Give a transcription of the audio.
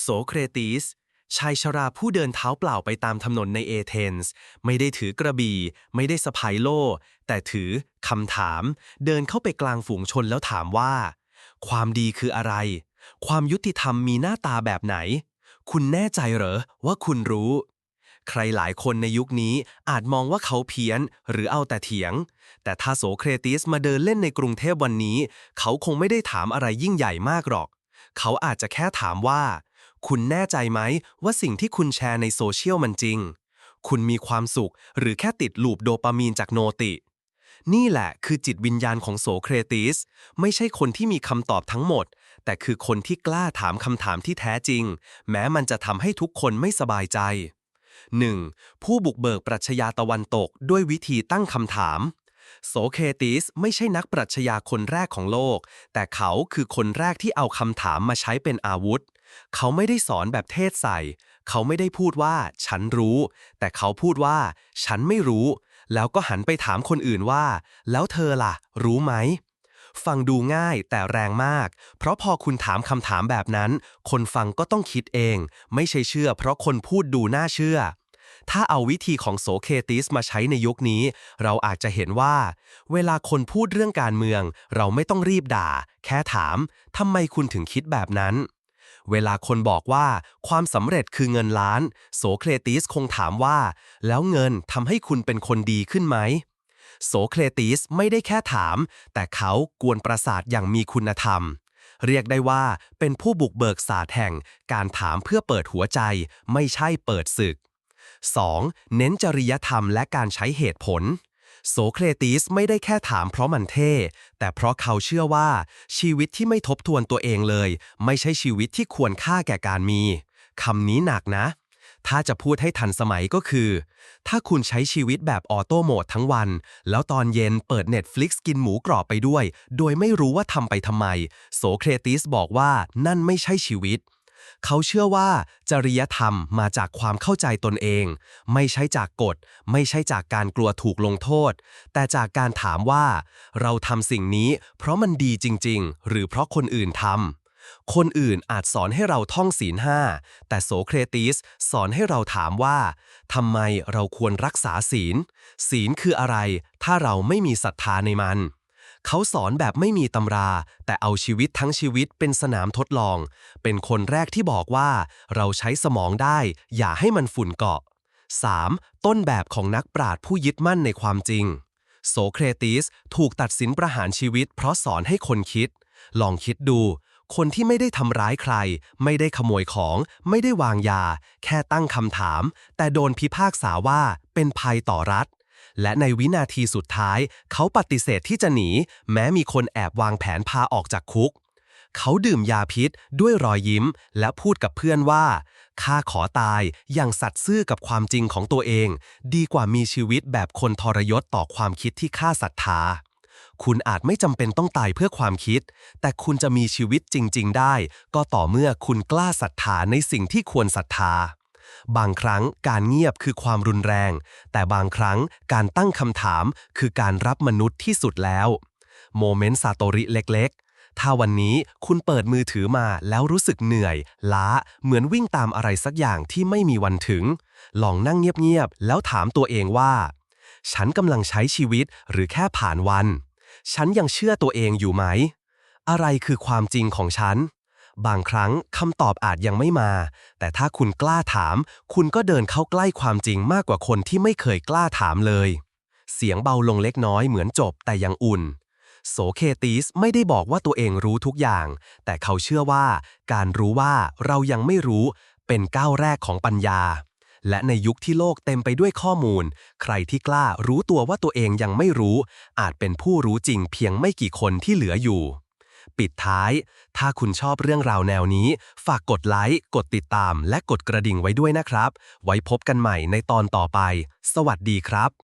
โสเครติสชายชราผู้เดินเท้าเปล่าไปตามถนนในเอเธนส์ ไม่ได้ถือกระบี่ ไม่ได้สะพายโล่ แต่ถือคำถาม เดินเข้าไปกลางฝูงชนแล้วถามว่า ความดีคืออะไร ความยุติธรรมมีหน้าตาแบบไหน คุณแน่ใจเหรอว่าคุณรู้ ใครหลายคนในยุคนี้อาจมองว่าเขาเพี้ยนหรือเอาแต่เถียง แต่ถ้าโสเครติสมาเดินเล่นในกรุงเทพวันนี้ เขาคงไม่ได้ถามอะไรยิ่งใหญ่มากหรอก เขาอาจจะแค่ถามว่า คุณแน่ใจไหมว่าสิ่งที่คุณแชร์ในโซเชียลมันจริง คุณมีความสุขหรือแค่ติดลูปโดปามีนจากโนติ นี่แหละคือจิตวิญญาณของโสเครติส ไม่ใช่คนที่มีคำตอบทั้งหมด แต่คือคนที่กล้าถามคำถามที่แท้จริง แม้มันจะทำให้ทุกคนไม่สบายใจ 1. ผู้บุกเบิกปรัชญาตะวันตกด้วยวิธีตั้งคำถามโสเครติสไม่ใช่นักปรัชญาคนแรกของโลก แต่เขาคือคนแรกที่เอาคำถามมาใช้เป็นอาวุธ เขาไม่ได้สอนแบบเทศใส่ เขาไม่ได้พูดว่า ฉันรู้ แต่เขาพูดว่า ฉันไม่รู้ แล้วก็หันไปถามคนอื่นว่า แล้วเธอล่ะ รู้ไหม ฟังดูง่ายแต่แรงมาก เพราะพอคุณถามคำถามแบบนั้น คนฟังก็ต้องคิดเอง ไม่ใช่เชื่อ เพราะคนพูดดูน่าเชื่อถ้าเอาวิธีของโสเคติสมาใช้ในยุคนี้ เราอาจจะเห็นว่า เวลาคนพูดเรื่องการเมือง เราไม่ต้องรีบด่า แค่ถามทำไมคุณถึงคิดแบบนั้น เวลาคนบอกว่าความสำเร็จคือเงินล้าน โสเครติสคงถามว่า แล้วเงินทำให้คุณเป็นคนดีขึ้นไหม โสเครติสไม่ได้แค่ถาม แต่เขากวนประสาทอย่างมีคุณธรรม เรียกได้ว่าเป็นผู้บุกเบิกศาสตร์แห่ง การถามเพื่อเปิดหัวใจ ไม่ใช่เปิดศึก 2. เน้นจริยธรรมและการใช้เหตุผล โสเครติสไม่ได้แค่ถามเพราะมันเท่ แต่เพราะเขาเชื่อว่า ชีวิตที่ไม่ทบทวนตัวเองเลย ไม่ใช่ชีวิตที่ควรค่าแก่การมีคำนี้หนักนะ ถ้าจะพูดให้ทันสมัยก็คือ ถ้าคุณใช้ชีวิตแบบออโต้โหมดทั้งวัน แล้วตอนเย็นเปิด Netflix กินหมูกรอบไปด้วย โดยไม่รู้ว่าทำไปทำไม โสเครติสบอกว่านั่นไม่ใช่ชีวิต เขาเชื่อว่าจริยธรรมมาจากความเข้าใจตนเอง ไม่ใช่จากกฎ ไม่ใช่จากการกลัวถูกลงโทษ แต่จากการถามว่า เราทำสิ่งนี้ เพราะมันดีจริง ๆ หรือเพราะคนอื่นทำคนอื่นอาจสอนให้เราท่องศีลห้า แต่โสเครติสสอนให้เราถามว่าทำไมเราควรรักษาศีล ศีลคืออะไร ถ้าเราไม่มีศรัทธาในมัน เขาสอนแบบไม่มีตำรา แต่เอาชีวิตทั้งชีวิตเป็นสนามทดลอง เป็นคนแรกที่บอกว่า เราใช้สมองได้ อย่าให้มันฝุ่นเกาะ 3. ต้นแบบของนักปราชญ์ผู้ยึดมั่นในความจริง โสเครติสถูกตัดสินประหารชีวิต เพราะสอนให้คนคิด ลองคิดดู คนที่ไม่ได้ทำร้ายใคร ไม่ได้ขโมยของ ไม่ได้วางยา แค่ตั้งคำถาม แต่โดนพิพากษาว่าเป็นภัยต่อรัฐ และในวินาทีสุดท้าย เขาปฏิเสธที่จะหนี แม้มีคนแอบวางแผนพาออกจากคุก เขาดื่มยาพิษด้วยรอยยิ้ม และพูดกับเพื่อนว่าข้าขอตายอย่างสัตย์ซื่อกับความจริงของตัวเอง ดีกว่ามีชีวิตแบบคนทรยศต่อความคิดที่ข้าศรัทธาคุณอาจไม่จำเป็นต้องตายเพื่อความคิด แต่คุณจะมีชีวิตจริง ๆ ได้ ก็ต่อเมื่อคุณกล้าศรัทธาในสิ่งที่ควรศรัทธา บางครั้งการเงียบคือความรุนแรง แต่บางครั้งการตั้งคำถามคือการรับมนุษย์ที่สุดแล้วโมเมนต์ซาโตริเล็กๆ ถ้าวันนี้คุณเปิดมือถือมาแล้วรู้สึกเหนื่อย ล้า เหมือนวิ่งตามอะไรสักอย่างที่ไม่มีวันถึง ลองนั่งเงียบๆ แล้วถามตัวเองว่า ฉันกำลังใช้ชีวิตหรือแค่ผ่านวัน ฉันยังเชื่อตัวเองอยู่ไหม อะไรคือความจริงของฉัน บางครั้งคำตอบอาจยังไม่มา แต่ถ้าคุณกล้าถาม คุณก็เดินเข้าใกล้ความจริงมากกว่าคนที่ไม่เคยกล้าถามเลย เสียงเบาลงเล็กน้อยเหมือนจบแต่ยังอุ่น โสเคติสไม่ได้บอกว่าตัวเองรู้ทุกอย่าง แต่เขาเชื่อว่า การรู้ว่าเรายังไม่รู้ เป็นก้าวแรกของปัญญา และในยุคที่โลกเต็มไปด้วยข้อมูล ใครที่กล้ารู้ตัวว่าตัวเองยังไม่รู้ อาจเป็นผู้รู้จริงเพียงไม่กี่คนที่เหลืออยู่ ปิดท้าย ถ้าคุณชอบเรื่องราวแนวนี้ ฝากกดไลค์ กดติดตาม และกดกระดิ่งไว้ด้วยนะครับ ไว้พบกันใหม่ในตอนต่อไป สวัสดีครับ